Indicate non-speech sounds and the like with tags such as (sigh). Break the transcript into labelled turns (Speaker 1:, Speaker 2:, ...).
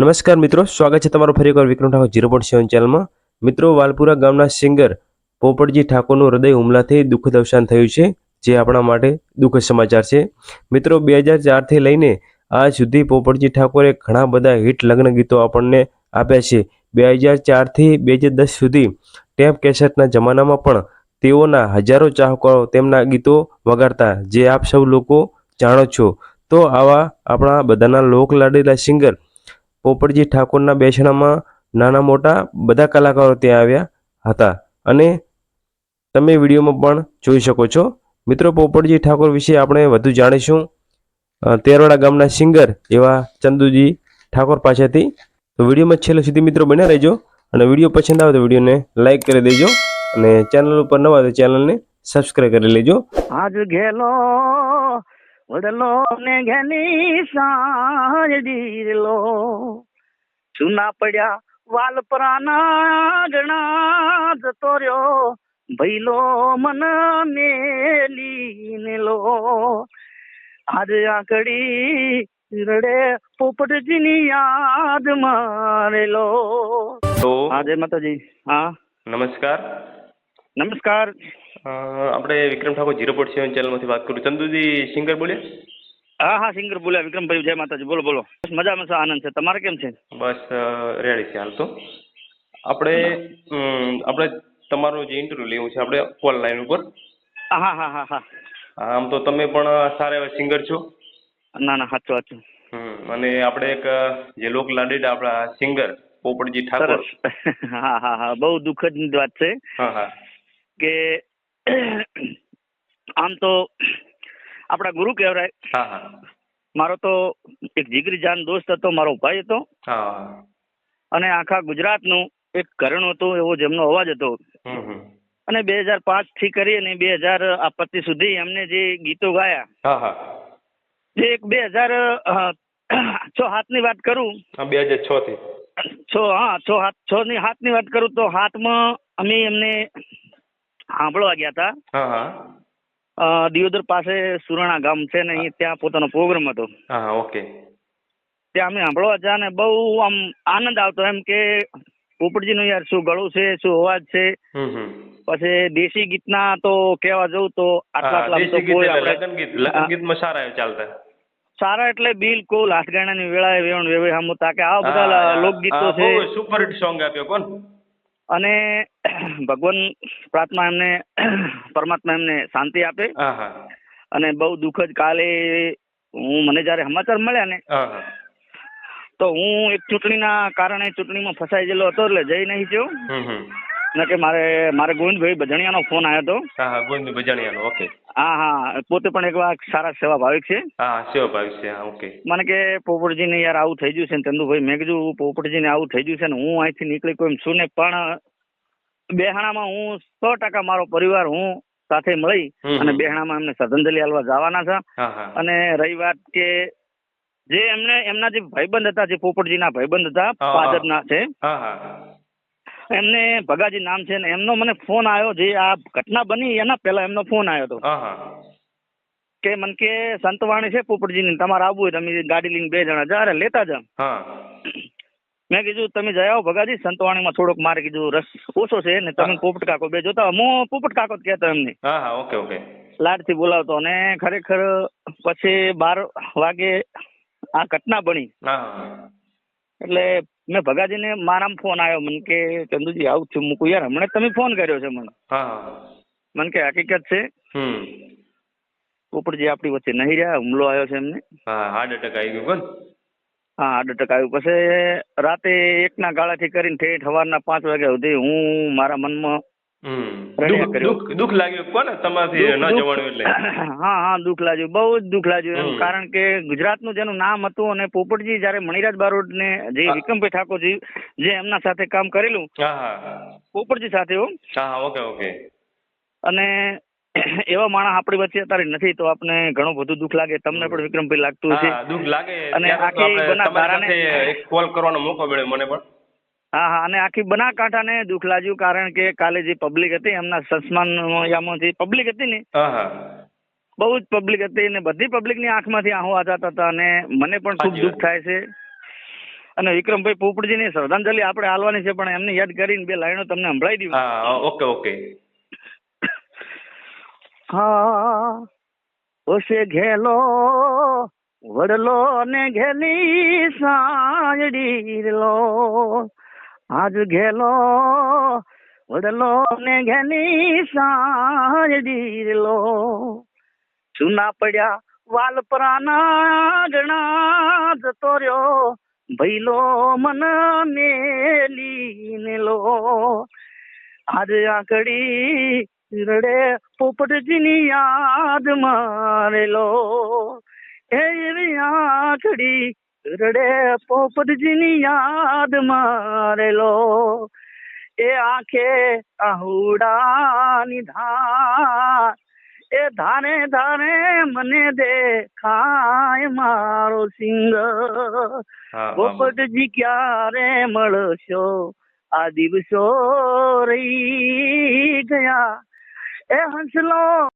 Speaker 1: નમસ્કાર મિત્રો, સ્વાગત છે તમારું ફરી એકવાર Vikram Thakor zero point seven ચેનલમાં. મિત્રો, વાલપુરા ગામના સિંગર પોપટજી ઠાકોરનું હૃદય હુમલાથી દુઃખદ અવસાન થયું છે, જે આપણા માટે દુઃખદ સમાચાર છે. મિત્રો, બે હજાર ચારથી લઈને આજ સુધી પોપટજી ઠાકોરે ઘણા બધા હિટ લગ્ન ગીતો આપણને આપ્યા છે. બે હજાર ચારથી બે હજાર દસ સુધી ટેપ કેસેટના જમાનામાં પણ તેઓના હજારો ચાહકો તેમના ગીતો વગાડતા, જે આપ સૌ લોકો જાણો છો. તો આવા આપણા બધાના લોકલાડીલા સિંગર પોપટજી ઠાકોરના બેસણામાં નાના મોટા બધા કલાકારો ત્યાં આવ્યા હતા. અને તમે વિડીયોમાં પણ જોઈ શકો છો. મિત્રો, પોપટજી ઠાકોર વિશે આપણે વધુ જાણીશું. તેરવાડા ગામના સિંગર એવા ચંદુજી ઠાકોર પાસેથી. તો વિડીયોમાં છેલ્લે સુધી મિત્રો બન્યા રહેજો અને વીડિયો પસંદ આવે તો વિડીયોને લાઇક કરી દેજો અને ચેનલ ઉપર નવા તો ચેનલને સબસ્ક્રાઈબ કરી લેજો.
Speaker 2: આજ ઘેલો વડલો ને ઘેની દીરલો. સુના પડ્યા વાલપરાના ગણા જતો રહ્યો. ભૈલો મન મેલી લો આજ આકડી રડે પોપટજીની યાદ મારેલો.
Speaker 1: તો
Speaker 2: આજે માતાજી. હા.
Speaker 1: નમસ્કાર.
Speaker 2: નમસ્કાર.
Speaker 1: આપણે Vikram Thakor zero point seven ચેનલમાંથી વાત કરું. ચંદુજી સિંગર બોલ્યા?
Speaker 2: હા હા સિંગર બોલ્યા. વિક્રમભાઈ જય માતાજી. બોલો બોલો. બસ મજામાં છે આનંદ છે. તમારે કેમ છે?
Speaker 1: બસ રેડી છે હાલ તો. આપણે આપણે તમારું જે ઇન્ટરવ્યુ લેવું છે આપણે કોલ લાઈન ઉપર.
Speaker 2: હા હા હા હા.
Speaker 1: આમ તો તમે પણ સારા એવા સિંગર છો.
Speaker 2: ના ના સાચું સાચું
Speaker 1: અને આપણે એક જે લોક લાડીડા આપણા સિંગર પોપટજી ઠાકોર.
Speaker 2: હા હા હા. બહુ દુઃખદ વાત છે
Speaker 1: હા હા.
Speaker 2: કે આમ તો આપણા ગુરુ કહેવાય. મારો તો એક જીગરી જાન દોસ્ત હતો મારો ભાઈ હતો. અને આખા ગુજરાતનું એક કરણ હતું એવો જેમનો અવાજ હતો. અને બે હજાર પાંચથી કરી અને બે હજાર આપત્તિ સુધી એમને જે ગીતો ગાયા. જે એક બે હજાર છ હાથની વાત કરું.
Speaker 1: બે હજાર છ થી.
Speaker 2: છ હા છ હાથ છ ની હાથની વાત કરું તો હાથમાં અમે એમને સાંભળવા ગયા હતા. દિયોદર પાસે સુરાણા ગામ છે ને ત્યાં પોતાનો પ્રોગ્રામ હતો.
Speaker 1: ઓકે.
Speaker 2: ત્યાં અમે સાંભળવા ગયા ને બહુ આમ આનંદ આવતો એમ કે પોપટજીનું યાર શું ગળું છે શું અવાજ છે? પછી દેશી ગીતના તો કેવા જવું તો આટલા આટલા
Speaker 1: લગ્ન ગીત લગ્ન ગીતમાં સારા ચાલતા.
Speaker 2: સારા એટલે બિલકુલ હાથગાણાની વેળાએ વેવણ વેવે હમ કે આ બધા લોકગીતો છે.
Speaker 1: સુપર હિટ સોંગ આપ્યો કોણ?
Speaker 2: અને ભગવાન પ્રાર્થના એમને પરમાત્મા એમને શાંતિ આપે. અને બહુ દુઃખદ કાલે હું મને જયારે સમાચાર મળ્યા ને તો હું એક ચૂંટણીના કારણે ચૂંટણીમાં ફસાઈ ગયેલો હતો એટલે જઈ નહીં થયો. ને કે મારે મારે ગોવિંદભાઈ બજણિયાનો ફોન આવ્યો હતો.
Speaker 1: હા હા ગોવિંદ બજાણિયાનો ઓકે.
Speaker 2: હા હા પોતે પણ એક વાર સારા સેવા ભાવિક છે.
Speaker 1: હા સેવા ભાવિક છે ઓકે.
Speaker 2: મને કે પોપટજીને યાર આવું થઈ ગયું છે ને ચંદુભાઈ મેં કીધું પોપટજીને આવું થઈ ગયું છે ને હું અહીંથી નીકળી કોઈ એમ છું ને પણ બેહાણામાં હું સો ટકા મારો પરિવાર હું સાથે મળી. અને બેહાણામાં એમને શ્રદ્ધાંજલિ આલવા જવાના છે. અને રહી વાત કે જે એમને એમના જે ભાઈબંધ હતા જે પોપટજીના ભાઈબંધ હતા. પાદરના છે એમને ભગાજી નામ છે ને એમનો મને ફોન આવ્યો જે આ ઘટના બની એના પહેલા એમનો ફોન આવ્યો હતો. કે મન કે સંતવાણી છે પોપટજીની તમારે આવવું હોય તમે ગાડી લઈને બે જણા જા લેતા જા. મેં કીધું તમે આવો ભગાજી સંતવાણીમાં થોડોક મારે કીધું રસ ઓછો છે ને તમે પોપટ કાકો બે જોતા હું પોપટ કાકો જ કહેતો એમને.
Speaker 1: હા હા ઓકે ઓકે.
Speaker 2: લાડથી બોલાવતો અને ખરેખર પછી બાર વાગે આ ઘટના બની. એટલે મેં ભગાજીને મારામાં ફોન આવ્યો. મને કે ચંદુજી આવું છું મૂકું યાર હમણાં તમે ફોન કર્યો છે મને. મને કે હકીકત છે. પોપટજી આપણી વચ્ચે નહીં રહ્યા. હુમલો આવ્યો છે એમને.
Speaker 1: હાર્ટ એટેક આવી ગયું
Speaker 2: હા એટેક આવ્યું પછી રાતે એકના ગાળાથી કરીને ઠેઠ સવારના પાંચ વાગ્યા સુધી હું મારા મનમાં
Speaker 1: દુઃખ લાગ્યું કોને? તમારાથી ન જવાનું એટલે. (coughs)
Speaker 2: હા હા દુઃખ લાગ્યું. બહુ જ દુઃખ લાગ્યું કારણ કે ગુજરાતનું જેનું નામ હતું અને પોપટજી જ્યારે મણિરાજ બારોટ ને જે. વિક્રમભાઈ ઠાકોરજી જે એમના સાથે કામ કરેલું પોપટજી સાથે
Speaker 1: ઓકે ઓકે.
Speaker 2: અને (coughs) એવા માણસ આપણી વચ્ચે અત્યારે નથી તો આપણે ઘણું બધું દુઃખ લાગે. તમને પણ વિક્રમભાઈ લાગતું છે
Speaker 1: હા દુઃખ લાગે.
Speaker 2: અને આખી
Speaker 1: આપણે
Speaker 2: બનાસ
Speaker 1: તમારી એક કોલ કરવાનો મોકો મળ્યો મને પણ.
Speaker 2: હા હા અને આખી બનાસકાંઠાને દુઃખ લાગ્યું કારણ કે કાલે જે પબ્લિક હતી એમના સન્માનમાં જે પબ્લિક હતી ને બહુ જ પબ્લિક હતી ને બધી પબ્લિકની આંખમાંથી આહો આવતા હતા અને મને પણ ખૂબ દુઃખ થાય છે. અને વિક્રમભાઈ પોપડજીની શ્રદ્ધાંજલિ આપણે હાલવાની છે પણ એમને યાદ કરીને બે લાઈનો તમને સંભળાવી દઉં
Speaker 1: ઓકે ઓકે.
Speaker 2: હા, ઓશે ઘેલો, વડલો ને ઘેલી સાંજડીલો આજ ઘેલો, વડલો ને ઘેલી સાંજડીલો સુના પડ્યા વાલપરાના ગણા જતો રહ્યો, ભૈલો મન મેલી લો આજ આંકડી રડે પોપટજીની યાદ મારેલો એ એવી આંકડી રડે પોપટજીની યાદ મારેલો એ આંખે આહુડાની ધાર એ ધારે ધારે મને દેખાય મારો સિંગ. પોપટજી ક્યારે મળશો? આ દિવસો રહી ગયા. એ હંસલો